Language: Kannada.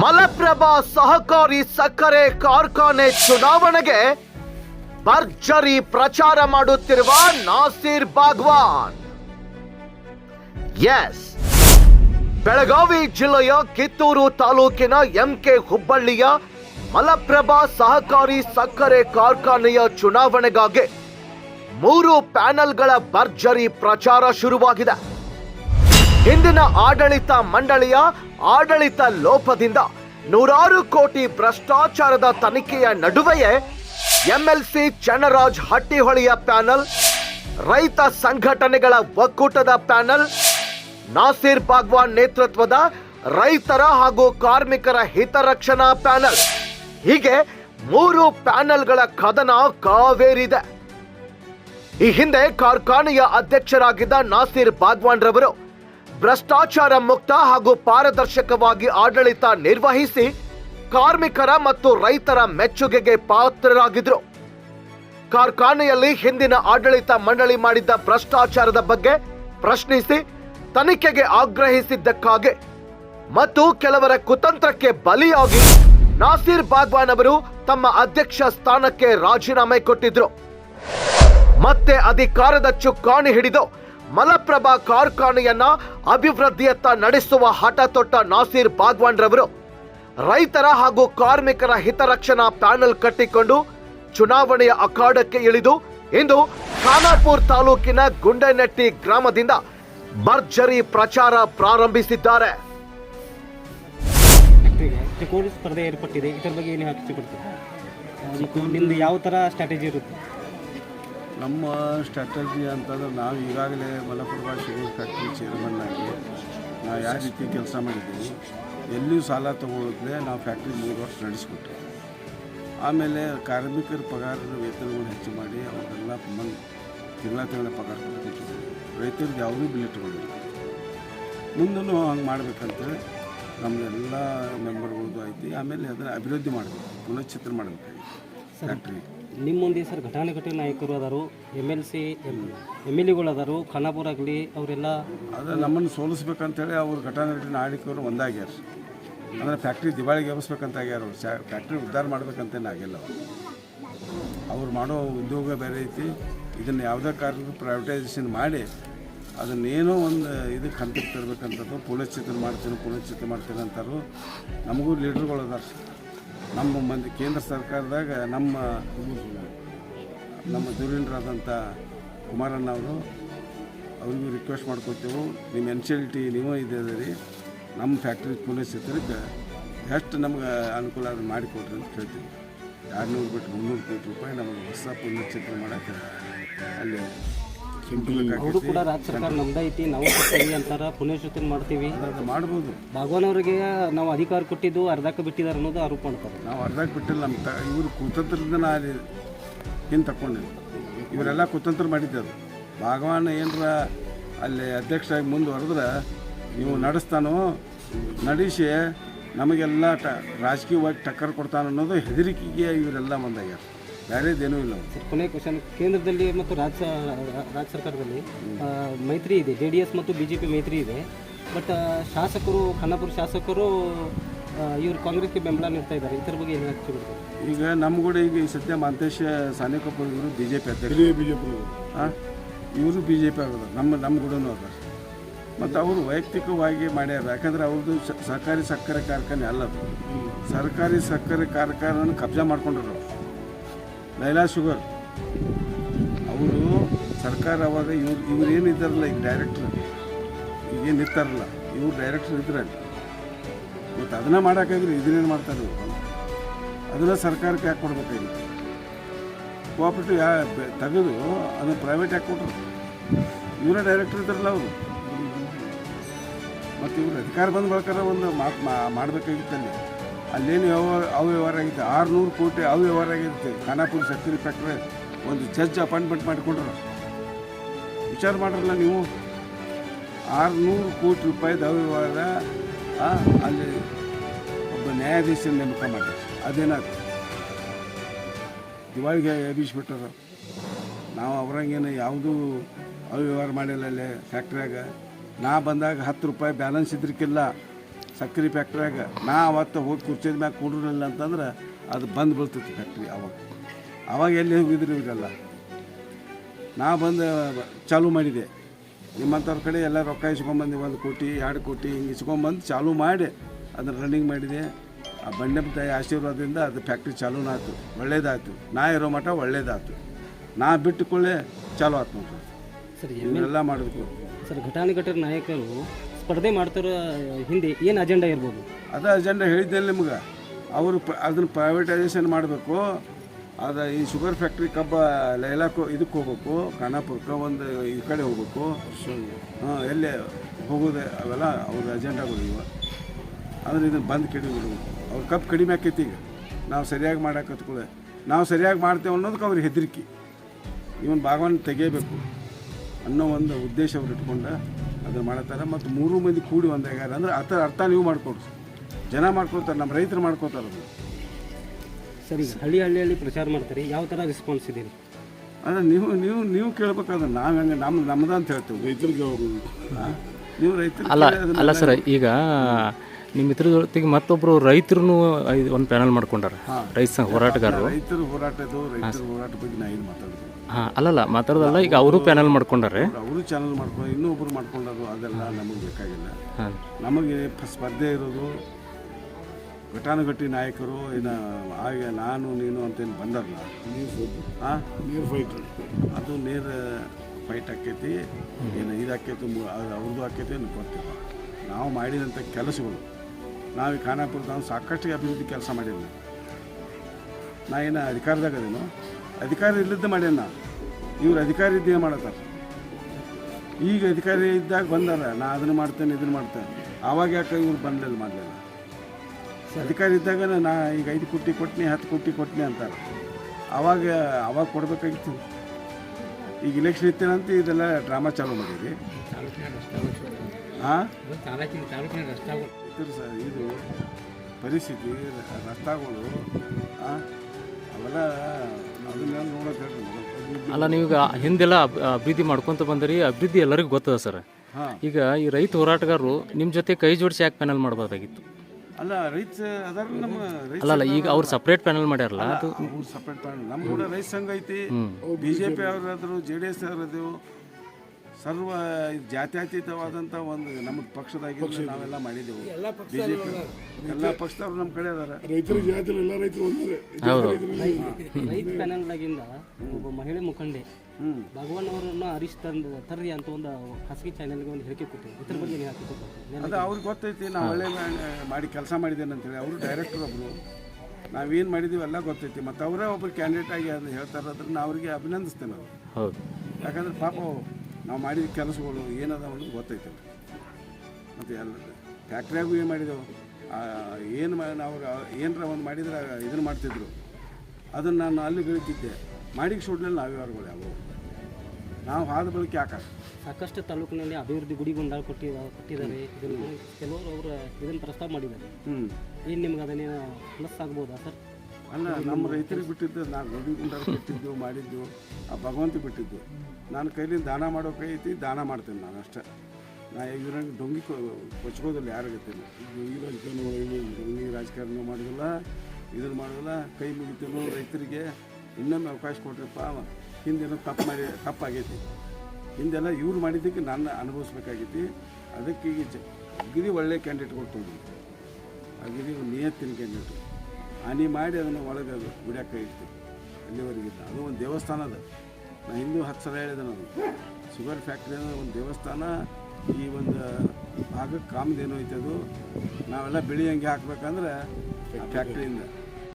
ಮಲಪ್ರಭಾ ಸಹಕಾರಿ ಸಕ್ಕರೆ ಕಾರ್ಖಾನೆ ಚುನಾವಣೆಗೆ ಭರ್ಜರಿ ಪ್ರಚಾರ ಮಾಡುತ್ತಿರುವ ನಾಸೀರ್ ಬಾಗ್ವಾನ್. ಎಸ್. ಬೆಳಗಾವಿ ಜಿಲ್ಲೆಯ ಕಿತ್ತೂರು ತಾಲೂಕಿನ ಎಂಕೆ ಹುಬ್ಬಳ್ಳಿಯ ಮಲಪ್ರಭಾ ಸಹಕಾರಿ ಸಕ್ಕರೆ ಕಾರ್ಖಾನೆಯ ಚುನಾವಣೆಗಾಗಿ ಮೂರು ಪ್ಯಾನೆಲ್ಗಳ ಭರ್ಜರಿ ಪ್ರಚಾರ ಶುರುವಾಗಿದೆ. ಹಿಂದಿನ ಆಡಳಿತ ಮಂಡಳಿಯ ಆಡಳಿತ ಲೋಪದಿಂದ ನೂರಾರು ಕೋಟಿ ಭ್ರಷ್ಟಾಚಾರದ ತನಿಖೆಯ ನಡುವೆಯೇ ಎಂಎಲ್ಸಿ ಚನ್ನರಾಜ್ ಹಟ್ಟಿಹೊಳಿಯ ಪ್ಯಾನಲ್, ರೈತ ಸಂಘಟನೆಗಳ ಒಕ್ಕೂಟದ ಪ್ಯಾನಲ್, ನಾಸೀರ್ ಬಾಗ್ವಾನ್ ನೇತೃತ್ವದ ರೈತರ ಹಾಗೂ ಕಾರ್ಮಿಕರ ಹಿತರಕ್ಷಣಾ ಪ್ಯಾನಲ್. ಹೀಗೆ ಮೂರು ಪ್ಯಾನಲ್ಗಳ ಕದನ ಕಾವೇರಿದೆ. ಈ ಹಿಂದೆ ಕಾರ್ಖಾನೆಯ ಅಧ್ಯಕ್ಷರಾಗಿದ್ದ ನಾಸೀರ್ ಬಾಗ್ವಾನ್ ರವರು ಭ್ರಷ್ಟಾಚಾರ ಮುಕ್ತ ಹಾಗೂ ಪಾರದರ್ಶಕವಾಗಿ ಆಡಳಿತ ನಿರ್ವಹಿಸಿ ಕಾರ್ಮಿಕರ ಮತ್ತು ರೈತರ ಮೆಚ್ಚುಗೆಗೆ ಪಾತ್ರರಾಗಿದ್ರು. ಕಾರ್ಖಾನೆಯಲ್ಲಿ ಹಿಂದಿನ ಆಡಳಿತ ಮಂಡಳಿ ಮಾಡಿದ್ದ ಭ್ರಷ್ಟಾಚಾರದ ಬಗ್ಗೆ ಪ್ರಶ್ನಿಸಿ, ತನಿಖೆಗೆ ಆಗ್ರಹಿಸಿದ್ದಕ್ಕಾಗಿ. ಮತ್ತು ಕೆಲವರ ಕುತಂತ್ರಕ್ಕೆ ಬಲಿಯಾಗಿ ನಾಸೀರ್ ಬಾಗ್ವಾನ್ ಅವರು ತಮ್ಮ ಅಧ್ಯಕ್ಷ ಸ್ಥಾನಕ್ಕೆ ರಾಜೀನಾಮೆ ಕೊಟ್ಟಿದ್ರು. ಮತ್ತೆ ಅಧಿಕಾರದ ಚುಕ್ಕಾಣಿ ಹಿಡಿದು ಮಲಪ್ರಭಾ ಕಾರ್ಖಾನೆಯನ್ನ ಅಭಿವೃದ್ಧಿಯತ್ತ ನಡೆಸುವ ಹಠ ತೊಟ್ಟ ನಾಸೀರ್ ಬಾಗ್ವಾನ್ ರವರು ರೈತರ ಹಾಗೂ ಕಾರ್ಮಿಕರ ಹಿತರಕ್ಷಣಾ ಪ್ಯಾನೆಲ್ ಕಟ್ಟಿಕೊಂಡು ಚುನಾವಣೆಯ ಅಖಾಡಕ್ಕೆ ಇಳಿದು ಇಂದು ಖಾನಾಪುರ್ ತಾಲೂಕಿನ ಗುಂಡೆನೆಟ್ಟಿ ಗ್ರಾಮದಿಂದ ಭರ್ಜರಿ ಪ್ರಚಾರ ಪ್ರಾರಂಭಿಸಿದ್ದಾರೆ. ಏರ್ಪಟ್ಟಿದೆ. ಇದರ ಬಗ್ಗೆ ಯಾವ ತರ ಸ್ಟ್ರಾಟಜಿ ಇರುತ್ತೆ? ನಮ್ಮ ಸ್ಟ್ರಾಟಜಿ ಅಂತಂದ್ರೆ ನಾವು ಈಗಾಗಲೇ ಮಲಪ್ರಭಾ ಶುಗರ್ ಫ್ಯಾಕ್ಟ್ರಿ ಚೇರ್ಮನ್ ಆಗಿ ನಾವು ಯಾವ ರೀತಿ ಕೆಲಸ ಮಾಡಿದ್ದೀವಿ ಎಲ್ಲಿಯೂ ಸಾಲ ತಗೊಳ್ಳೋದ್ಲೆ ನಾವು ಫ್ಯಾಕ್ಟ್ರಿ ಮೂರು ವರ್ಷ ನಡೆಸ್ಬಿಟ್ಟು ಆಮೇಲೆ ಕಾರ್ಮಿಕರ ಪಗಾರದ ವೇತನಗಳು ಹೆಚ್ಚು ಮಾಡಿ ಅವ್ರಿಗೆಲ್ಲ ಮನ್ ತಿಂಗಳ ತಿಂಗಳ ಪಗಾರ ಕೊಟ್ಟಿದ್ದೀವಿ ರೈತರಿಗೆ ಯಾವುದೂ ಬಿಲ್ ಇಟ್ಕೊಂಡಿಲ್ಲ ಮುಂದೂ ಹಂಗೆ ಮಾಡಬೇಕಂತೇಳಿ ನಮ್ಮೆಲ್ಲ ಮೆಂಬರ್ಗಳದ್ದು ಐತಿ ಆಮೇಲೆ ಅದನ್ನು ಅಭಿವೃದ್ಧಿ ಮಾಡಬೇಕು ಪುನಶ್ಚಿತ್ರ ಮಾಡಬೇಕಾಗಿ ಫ್ಯಾಕ್ಟ್ರಿ ನಿಮ್ಮ ಸರ್ ಘಟಾನುಘಟಿ ನಾಯಕರು ಅದಾರು M L C M L ಎಗಳು ಅದಾರು ಖಾನಾಪುರ ಆಗಲಿ ಅವರೆಲ್ಲ ಅದ ನಮ್ಮನ್ನು ಸೋಲಿಸ್ಬೇಕಂತೇಳಿ ಅವ್ರು ಘಟನೆ ನಾಯಕರು ಒಂದಾಗ್ಯಾರ. ಅಂದರೆ ಫ್ಯಾಕ್ಟ್ರಿ ದಿವಾಳಿಗೆ ಎಬ್ಬಿಸ್ಬೇಕಂತ ಆಗ್ಯಾರ ಅವ್ರು. ಫ್ಯಾಕ್ಟ್ರಿ ಉದ್ಧಾರ ಮಾಡ್ಬೇಕಂತೇನು ಆಗಿಲ್ಲ ಅವರು. ಅವ್ರು ಮಾಡೋ ಉದ್ಯೋಗ ಬೇರೆ ಐತಿ. ಇದನ್ನು ಯಾವುದೇ ಕಾರಣಕ್ಕೂ ಪ್ರೈವೇಟೈಸೇಷನ್ ಮಾಡಿ ಅದನ್ನೇನೋ ಒಂದು ಇದಕ್ಕೆ ಹಂತಕ್ಕೆ ತರಬೇಕಂತದ್ದು ಪುನಶ್ಚಿತ್ರ ಮಾಡ್ತೀನಿ ಪುನಶ್ಚಿತ್ರ ಮಾಡ್ತೀನಿ ಅಂತಾರು. ನಮಗೂ ಲೀಡ್ರ್ಗಳು ಅದಾರ. ನಮ್ಮ ಮಂದಿ, ಕೇಂದ್ರ ಸರ್ಕಾರದಾಗ ನಮ್ಮ ನಮ್ಮ ಧುರೀಣರಾದಂಥ ಕುಮಾರಣ್ಣ ಅವರು, ಅವ್ರಿಗೂ ರಿಕ್ವೆಸ್ಟ್ ಮಾಡ್ಕೊತೇವೆ. ನಿಮ್ಮ ಎನ್ ಸಿ ಎಲ್ ಟಿ ನೀವು ಇದೆ ರೀ. ನಮ್ಮ ಫ್ಯಾಕ್ಟ್ರಿ ಪುನಶ್ಚಿತ್ರಕ್ಕೆ ಎಷ್ಟು ನಮ್ಗೆ ಅನುಕೂಲ ಅದು ಮಾಡಿಕೊಡ್ರಿ ಅಂತ ಕೇಳ್ತೀವಿ. ಎರಡುನೂರು ಬಿಟ್ಟು ಮುನ್ನೂರು ಕೋಟಿ ರೂಪಾಯಿ ನಮಗೆ ಹೊಸ ಪುನಶ್ಚಿತ್ರ ಮಾಡೋಕ್ಕೆ ಅಲ್ಲಿ ಅವರು ಕೂಡ ರಾಜ್ಯ ಸರ್ಕಾರ ನಮ್ದು ಐತಿ ನಾವು ಕೊಡ್ತೀವಿ ಅಂತಾರ ಪುನಶ್ಚೇತನ ಮಾಡ್ತೀವಿ. ಮಾಡ್ಬೋದು. ಭಗವಾನ್ ಅವರಿಗೆ ನಾವು ಅಧಿಕಾರ ಕೊಟ್ಟಿದ್ದು ಅರ್ಧಕ್ಕೆ ಬಿಟ್ಟಿದ್ದಾರೆ ಅನ್ನೋದು ಆರೋಪ ಮಾಡ್ತಾರೆ. ನಾವು ಅರ್ಧಕ್ಕೆ ಬಿಟ್ಟಿಲ್ಲ ನಮ್ಮ ತ ಇವರು ಕುತಂತ್ರದಿಂದ ನಾ ಅಲ್ಲಿ ಹಿಂದೆ ತಗೊಂಡಿಲ್ಲ ಇವರೆಲ್ಲ ಕುತಂತ್ರ ಮಾಡಿದ್ದರು. ಭಾಗವಾನ್ ಏನರ ಅಲ್ಲಿ ಅಧ್ಯಕ್ಷರಾಗಿ ಮುಂದುವರೆದ್ರೆ ನೀವು ನಡೆಸ್ತಾನೋ ನಡೆಸಿ ನಮಗೆಲ್ಲ ಟ ರಾಜಕೀಯವಾಗಿ ಟಕ್ಕರ್ ಕೊಡ್ತಾನೆ ಅನ್ನೋದು ಹೆದರಿಕೆಗೆ ಇವರೆಲ್ಲ ಬಂದಾಗ್ಯಾರ. ಬೇರೆದೇನೂ ಇಲ್ಲ. ಸರ್ ಕೊನೆ ಕ್ವಶನ್ ಕೇಂದ್ರದಲ್ಲಿ ಮತ್ತು ರಾಜ್ಯ ರಾಜ್ಯ ಸರ್ಕಾರದಲ್ಲಿ ಮೈತ್ರಿ ಇದೆ. ಜೆ ಡಿ ಎಸ್ ಮತ್ತು ಬಿ ಜೆ ಪಿ ಮೈತ್ರಿ ಇದೆ. ಬಟ್ ಶಾಸಕರು ಖಾನಾಪುರ ಶಾಸಕರು ಇವರು ಕಾಂಗ್ರೆಸ್ಗೆ ಬೆಂಬಲ ನೀಡ್ತಾ ಇದ್ದಾರೆ. ಇದರ ಬಗ್ಗೆ ಏನು ಈಗ ನಮ್ಮ ಕೂಡ ಈಗ ಈ ಸದ್ಯ ಮಾಂತೇಶ ಸಾನೇಕಪ್ಪ ಇವರು ಬಿ ಜೆ ಪಿ ಅಧ್ಯಕ್ಷ ಬಿ ಜೆ ಪಿ ಇವರು ಬಿ ಜೆ ಪಿ ಆಗೋದು ನಮ್ಮ ನಮ್ಮ ಕೂಡ ಅದ. ಮತ್ತು ಅವರು ವೈಯಕ್ತಿಕವಾಗಿ ಮಾಡ್ಯಾರ. ಯಾಕಂದ್ರೆ ಅವ್ರದ್ದು ಸರ್ಕಾರಿ ಸಹಕಾರಿ ಸಕ್ಕರೆ ಕಾರ್ಖಾನೆ ಅಲ್ಲ ಅದು. ಸರ್ಕಾರಿ ಸಕ್ಕರೆ ಕಾರ್ಖಾನೆಯನ್ನು ಕಬ್ಜಾ ಮಾಡ್ಕೊಂಡ್ರು ಲೈಲಾ ಶುಗರ್. ಅವರು ಸರ್ಕಾರ ಅವಾಗ ಇವ್ರು ಇವ್ರು ಏನಿದ್ದಾರಲ್ಲ ಈಗ ಡೈರೆಕ್ಟ್ರ್ ಈಗೇನು ಇರ್ತಾರಲ್ಲ, ಇವ್ರು ಡೈರೆಕ್ಟ್ರ್ ಇದ್ರಲ್ಲಿ ಮತ್ತು ಅದನ್ನ ಮಾಡೋಕ್ಕಾಗ್ರಿ ಇದನ್ನೇನು ಮಾಡ್ತಾರೆ ಇವರು ಅದನ್ನ ಸರ್ಕಾರಕ್ಕೆ ಯಾಕೆ ಕೊಡ್ಬೇಕಾಗಿತ್ತು? ಕೋಆಪ್ರೇಟಿವ್ ಯಾ ತೆಗೆದು ಅದನ್ನು ಪ್ರೈವೇಟ್ ಯಾಕೆ ಕೊಟ್ಟರು ಇವರೇ ಡೈರೆಕ್ಟ್ರ್ ಇದ್ದಾರಲ್ಲ ಅವರು. ಮತ್ತು ಇವರು ಅಧಿಕಾರ ಬಂದ ಬಳಕಾರ ಒಂದು ಮಾತು ಮಾಡಬೇಕಾಗಿತ್ತು ಅಲ್ಲಿ. ಅಲ್ಲೇನು ವ್ಯವಹಾರ ಅವ್ಯವಹಾರ ಆಗಿತ್ತು ಆರುನೂರು ಕೋಟಿ ಅವ್ಯವಹಾರ ಆಗಿರುತ್ತೆ ಖಾನಾಪುರ ಸಕ್ಕರೆ ಫ್ಯಾಕ್ಟ್ರಿ ಒಂದು ಜಡ್ಜ್ ಅಪಾಯಿಂಟ್ಮೆಂಟ್ ಮಾಡಿಕೊಂಡ್ರು. ವಿಚಾರ ಮಾಡ್ರಲ್ಲ ನೀವು? ಆರುನೂರು ಕೋಟಿ ರೂಪಾಯಿದ ಅವ್ಯವಹಾರ ಅಲ್ಲಿ ಒಬ್ಬ ನ್ಯಾಯಾಧೀಶ ನೇಮಕ ಮಾಡಿ ಅದೇನಾಯ್ತು ದಿವಾಳಿಗೆ ಎಬ್ಬಿಸ್ಬಿಟ್ಟಾರ ನಾವು ಅವ್ರಂಗೇನು ಯಾವುದೂ ಅವ್ಯವಹಾರ ಮಾಡಿಲ್ಲ ಅಲ್ಲಿ ಫ್ಯಾಕ್ಟ್ರಿಯಾಗ. ನಾ ಬಂದಾಗ ಹತ್ತು ರೂಪಾಯಿ ಬ್ಯಾಲೆನ್ಸ್ ಇದ್ರಕ್ಕಿಲ್ಲ ಸಕ್ಕರೆ ಫ್ಯಾಕ್ಟ್ರಿಯಾಗ ನಾ ಅವತ್ತು ಹೋಗಿ ಕುರ್ಚಿದ ಮ್ಯಾಗ ಕೂಡಿರಲಿಲ್ಲ ಅಂತಂದ್ರೆ ಅದು ಬಂದು ಬೀಳ್ತಿತ್ತು ಫ್ಯಾಕ್ಟ್ರಿ ಅವಾಗ. ಅವಾಗ ಎಲ್ಲಿ ಹೋಗಿದ್ರು ಇವರೆಲ್ಲ? ನಾ ಬಂದು ಚಾಲೂ ಮಾಡಿದೆ. ನಿಮ್ಮಂಥವ್ರ ಕಡೆ ಎಲ್ಲ ರೊಕ್ಕ ಇಸ್ಕೊಂಬಂದು ಒಂದು ಕೋಟಿ ಎರಡು ಕೋಟಿ ಹಿಂಗೆ ಇಸ್ಕೊಂಬಂದು ಚಾಲೂ ಮಾಡಿ ಅದನ್ನು ರನ್ನಿಂಗ್ ಮಾಡಿದೆ. ಆ ಬಂಡೆಪ್ಪ ತಾಯಿ ಆಶೀರ್ವಾದದಿಂದ ಅದು ಫ್ಯಾಕ್ಟ್ರಿ ಚಾಲೂನಾಯ್ತು ಒಳ್ಳೇದಾಯ್ತು ನಾ ಇರೋ ಮಠ ಒಳ್ಳೇದಾಯ್ತು ನಾ ಬಿಟ್ಟುಕೊಳ್ಳೆ ಚಾಲೂ ಆಯ್ತು ನೋಡ್ರಿ. ಸರ್ ಎಲ್ಲ ಮಾಡಿದ್ಕು ಸರ್ ಘಟಾನುಘಟರ ನಾಯಕರು ಸ್ಪರ್ಧೆ ಮಾಡ್ತಿರೋ ಹಿಂದೆ ಏನು ಅಜೆಂಡಾ ಇರ್ಬೋದು? ಅದು ಅಜೆಂಡಾ ಹೇಳಿದ್ದೆ ನಿಮ್ಗೆ. ಅವರು ಪ ಅದನ್ನು ಪ್ರೈವೇಟೈಸೇಷನ್ ಮಾಡಬೇಕು. ಅದು ಈ ಶುಗರ್ ಫ್ಯಾಕ್ಟ್ರಿ ಕಬ್ಬ ಲೈಲಾಕು ಇದಕ್ಕೆ ಹೋಗ್ಬೇಕು. ಖಾನಾಪುರಕ್ಕೆ ಒಂದು ಈ ಕಡೆ ಹೋಗ್ಬೇಕು. ಹಾಂ, ಎಲ್ಲೇ ಹೋಗೋದೆ ಅವೆಲ್ಲ ಅವ್ರ ಅಜೆಂಡಾಗಳು ಇವ. ಆದರೆ ಇದನ್ನು ಬಂದ್ ಕೆಡಿ ಬಿಡ್ಬೇಕು ಅವ್ರ ಕಬ್ಬು ಕಡಿಮೆ ಆಕೈತಿ ಈಗ. ನಾವು ಸರಿಯಾಗಿ ಮಾಡಾಕತ್ಕೊಳ್ಳೆ ನಾವು ಸರಿಯಾಗಿ ಮಾಡ್ತೇವೆ ಅನ್ನೋದಕ್ಕೆ ಅವ್ರಿಗೆ ಹೆದರಿಕೆ. ಇವನ್ ಭಾಗವನ್ನು ತೆಗೆಯಬೇಕು ಅನ್ನೋ ಒಂದು ಉದ್ದೇಶ ಅವ್ರು ಇಟ್ಕೊಂಡು ಅದನ್ನು ಮಾಡತ್ತಾರೆ ಮತ್ತು ಮೂರು ಮಂದಿ ಕೂಡಿ ಒಂದಾಗ್ಯಾರ ಅಂದ್ರೆ ಅರ್ಥ ಅರ್ಥ ನೀವು ಮಾಡ್ಕೊಡ್ರಿ ಜನ ಮಾಡ್ಕೊತಾರೆ ನಮ್ಮ ರೈತರು ಮಾಡ್ಕೋತಾರೆ ಅದು. ಸರಿ ಹಳ್ಳಿ ಹಳ್ಳಿಯಲ್ಲಿ ಪ್ರಚಾರ ಮಾಡ್ತಾರೆ. ಯಾವ ಥರ ರೆಸ್ಪಾನ್ಸ್ ಇದೆ ಅಲ್ಲ ನೀವು ನೀವು ನೀವು ಕೇಳ್ಬೇಕಾದ್ರೆ ನಾವು ಹೆಂಗೆ ನಮ್ಮ ನಮ್ಮದ ಅಂತ ಹೇಳ್ತೇವೆ. ರೈತರಿಗೆ ಅವರು. ನೀವು ರೈತರು ಅಲ್ಲ ಅಲ್ಲ ಸರ್ ಈಗ ನಿಮ್ಮ ಇತರ ಜೊತೆಗೆ ಮತ್ತೊಬ್ಬರು ರೈತರು ಒಂದು ಪ್ಯಾನಲ್ ಮಾಡ್ಕೊಂಡಾರ. ರೈತ ಸಂಘ ಹೋರಾಟಗಾರರು. ಹೋರಾಟ ಹೋರಾಟದ್ದು ರೈತರ ಹೋರಾಟ ಬಗ್ಗೆ ನಾ ಇದು ಮಾತಾಡ್ತೀನಿ ಹಾಂ ಅಲ್ಲಲ್ಲ ಮಾತಾಡೋದಲ್ಲ ಈಗ ಅವರು ಪ್ಯಾನಲ್ ಮಾಡ್ಕೊಂಡಾರೆ. ಅವರು ಚಾನಲ್ ಮಾಡ್ಕೊಂಡು ಇನ್ನೊಬ್ರು ಮಾಡ್ಕೊಂಡಾರು ಅದೆಲ್ಲ ನಮಗೆ ಬೇಕಾಗಿಲ್ಲ. ಹಾಂ. ನಮಗೆ ಸ್ಪರ್ಧೆ ಇರೋದು ಘಟಾನುಘಟಿ ನಾಯಕರು ಇನ್ನು ಹಾಗೆ ನಾನು ನೀನು ಅಂತೇನು ಬಂದಲ್ಲ ಹಾಂ? ನೀರು ಫೈಟ್ ಅದು ನೀರು ಫೈಟ್ ಆಕೈತಿ ಏನು ಇದು ಆಕೈತಿ ಮು- ಅದು ಅವ್ರದ್ದು ಆಕೈತಿ ಏನು ಗೊತ್ತಿಲ್ಲ. ನಾವು ಮಾಡಿದಂಥ ಕೆಲಸಗಳು ನಾವು ಈ ತಾನು ಸಾಕಷ್ಟು ಅಭಿವೃದ್ಧಿ ಕೆಲಸ ಮಾಡಿಲ್ಲ ನಾ ಏನು ಅಧಿಕಾರದಾಗ ಅದೇನು? ಅಧಿಕಾರ ಇಲ್ಲದ್ದು ಮಾಡ್ಯಾನ ನಾ. ಇವ್ರು ಅಧಿಕಾರ ಇದ್ದೇನು ಮಾಡತ್ತಾರ. ಈಗ ಅಧಿಕಾರಿ ಇದ್ದಾಗ ಬಂದಾರ ನಾ ಅದನ್ನು ಮಾಡ್ತೇನೆ ಇದನ್ನು ಮಾಡ್ತೇನೆ. ಆವಾಗ ಯಾಕೆ ಇವ್ರು ಬಂದಿಲ್ಲ ಮಾಡಲಿಲ್ಲ? ಅಧಿಕಾರಿ ಇದ್ದಾಗ ನಾ ಈಗ ಐದು ಕೋಟಿ ಕೊಟ್ನಿ ಹತ್ತು ಕೋಟಿ ಕೊಟ್ನಿ ಅಂತಾರೆ. ಆವಾಗ ಅವಾಗ ಕೊಡಬೇಕಾಗಿತ್ತು. ಈಗ ಇಲೆಕ್ಷನ್ ಇತ್ತೇನಂತ ಇದೆಲ್ಲ ಡ್ರಾಮಾ ಚಾಲೂ ಮಾಡಿದ್ವಿ. ಹಾಂ ಸರ್ ಇದು ಪರಿಸ್ಥಿತಿ ರಸ್ತಾಗಳು ಅವೆಲ್ಲ ಅದನ್ನೆಲ್ಲ ಅಲ್ಲ ನೀವೀಗ ಹಿಂದೆಲ್ಲ ಅಭಿವೃದ್ಧಿ ಮಾಡ್ಕೊಂತ ಬಂದ್ರಿ ಅಭಿವೃದ್ಧಿ ಎಲ್ಲರಿಗೂ ಗೊತ್ತದ ಸರ್. ಈಗ ಈ ರೈತ ಹೋರಾಟಗಾರರು ನಿಮ್ಮ ಜೊತೆ ಕೈ ಜೋಡಿಸಿ ಯಾಕೆ ಪ್ಯಾನಲ್ ಮಾಡ್ಬೋದಾಗಿತ್ತು ಅಲ್ಲ ರೈತ ಅದರ ನಮ್ಮ ಅಲ್ಲ ಅಲ್ಲ ಈಗ ಅವ್ರು ಸಪ್ರೇಟ್ ಪ್ಯಾನಲ್ ಮಾಡ್ಯಾರಲ್ಲ ಅದು ಸಪ್ರೇಟ್ ಪ್ಯಾನಲ್ ನಮ್ಮ ಕೂಡ ರೈತ ಸಂಘ ಐತಿ ಬಿ ಜೆ ಪಿ ಅವರಾದ್ರು ಜೆ ಡಿ ಎಸ್ ಸರ್ವ ಜಾತ್ಯತೀತವಾದಂಥ ಒಂದು ನಮ್ಮ ಪಕ್ಷದಾಗಿ ನಾವೆಲ್ಲ ಮಾಡಿದೆವು ಬಿ ಜೆ ಪಿ ಎಲ್ಲ ಪಕ್ಷದವ್ರು ನಮ್ಮ ಕಡೆ ಅದಾರ. ರೈತರು ರೈತ ಪ್ಯಾನಲ್ದಾಗಿಂದ ಒಬ್ಬ ಮಹಿಳೆ ಮುಖಂಡೆ ಹ್ಞೂ ಭಗವಾನ್ ಅವರನ್ನ ಹರೀಶ್ ತಂದು ತರ್ರಿ ಅಂತ ಒಂದು ಖಾಸಗಿ ಚಾನೆಲ್ಗೆ ಒಂದು ಹೇಳಿಕೆ ಕೊಟ್ಟೆ ಇದ್ರ ಬಗ್ಗೆ ನೀವು ಹಾಕಿ ಅದು ಅವ್ರಿಗೆ ಗೊತ್ತೈತಿ ನಾವು ಒಳ್ಳೆ ಮಾಡಿ ಕೆಲಸ ಮಾಡಿದ್ದೇನೆ ಅಂತೇಳಿ. ಅವರು ಡೈರೆಕ್ಟರ್ ಒಬ್ಬರು ನಾವೇನು ಮಾಡಿದ್ದೀವಿ ಎಲ್ಲ ಗೊತ್ತೈತಿ. ಮತ್ತು ಅವರೇ ಒಬ್ರು ಕ್ಯಾಂಡಿಡೇಟ್ ಆಗಿ ಅದು ಹೇಳ್ತಾರೆ ಅದ್ರ ನಾ ಅವರಿಗೆ ಅಭಿನಂದಿಸ್ತೇನೆ. ನಾವು ಹೌದು. ಯಾಕಂದ್ರೆ ಪಾಪ ನಾವು ಮಾಡಿದ ಕೆಲಸಗಳು ಏನದ ಅನ್ನೋದು ಗೊತ್ತೈತೆ ಮತ್ತು ಎಲ್ಲ ಫ್ಯಾಕ್ಟ್ರಿಯಾಗೂ ಏನು ಮಾಡಿದೆವು? ಏನು ನಾವು ಏನರ ಒಂದು ಮಾಡಿದ್ರೆ ಇದನ್ನು ಮಾಡ್ತಿದ್ರು. ಅದನ್ನು ನಾನು ಅಲ್ಲಿ ಗಳಿತಿದ್ದೆ ಮಾಡಿಗೆ ಸುಡ್ಲಿಲ್ಲ ನಾವ್ಯಾರುಗಳು ಯಾವ. ನಾವು ಹಾದ ಬಳಿಕೆ ಯಾಕೆ? ಸಾಕಷ್ಟು ತಾಲೂಕಿನಲ್ಲಿ ಅಭಿವೃದ್ಧಿ ಗುಡಿಗುಂಡ ಕೊಟ್ಟಿ ಕೊಟ್ಟಿದ್ದಾರೆ. ಇದನ್ನು ಕೆಲವರು ಅವರು ಇದನ್ನು ಪ್ರಸ್ತಾವ ಮಾಡಿದ್ದಾರೆ. ಹ್ಞೂ ಏನು ನಿಮ್ಗೆ ಅದನ್ನೇನು ಪ್ಲಸ್ ಆಗ್ಬೋದಾ ಸರ್? ಅಲ್ಲ, ನಮ್ಮ ರೈತರಿಗೆ ಬಿಟ್ಟಿದ್ದು ನಾನು ಗುಂಡಾರ ಬಿಟ್ಟಿದ್ದು, ಮಾಡಿದ್ದು, ಆ ಭಗವಂತ ಬಿಟ್ಟಿದ್ದು. ನಾನು ಕೈಲಿಂದ ದಾನ ಮಾಡೋ ಕೈ ಐತಿ, ದಾನ ಮಾಡ್ತೇನೆ ನಾನು ಅಷ್ಟೇ. ನಾ ಇದ್ರಂಗೆ ಡೊಂಗಿ ಕೊಚ್ಕೋದಿಲ್ಲ ಯಾರು ಗೊತ್ತಿಲ್ಲ ಈ ರಾಜಕಾರಣ ಡೊಂಗಿ ರಾಜಕಾರಣ ಮಾಡೋದಿಲ್ಲ ಇದನ್ನು ಮಾಡೋದಿಲ್ಲ, ಕೈ ಮುಗಿತೇನೋ ರೈತರಿಗೆ ಇನ್ನೊಮ್ಮೆ ಅವಕಾಶ ಕೊಟ್ರಪ್ಪ, ಹಿಂದೇನೋ ತಪ್ಪು ಮಾಡಿ, ತಪ್ಪಾಗೈತಿ. ಹಿಂದೆಲ್ಲ ಇವ್ರು ಮಾಡಿದ್ದಕ್ಕೆ ನಾನು ಅನುಭವಿಸ್ಬೇಕಾಗೈತಿ. ಅದಕ್ಕೆ ಈಗ ಒಳ್ಳೆ ಕ್ಯಾಂಡಿಡೇಟ್ ತೊಗೊಂಡು ಅಗದಿ ನಿಯತ್ತಿನ ಕ್ಯಾಂಡಿಡೇಟ್ ಹಾನಿ ಮಾಡಿ ಅದನ್ನು ಒಳಗೆ ಅದು ಗುಡಿಯಾಕ ಇತ್ತು ಅಲ್ಲಿವರೆಗಿತ್ತು ಅದು ಒಂದು ದೇವಸ್ಥಾನ ಅದು. ನಾನು ಹಿಂದೂ ಹತ್ತು ಸಲ ಹೇಳಿದೆ ನಾನು. ಶುಗರ್ ಫ್ಯಾಕ್ಟ್ರಿ ಅನ್ನೋ ಒಂದು ದೇವಸ್ಥಾನ ಈ ಒಂದು ಭಾಗಕ್ಕೆ ಕಾಮದೇನು ಐತೆ ಅದು. ನಾವೆಲ್ಲ ಬೆಳಿ ಹಂಗೆ ಹಾಕ್ಬೇಕಂದ್ರೆ ಫ್ಯಾಕ್ಟ್ರಿಯಿಂದ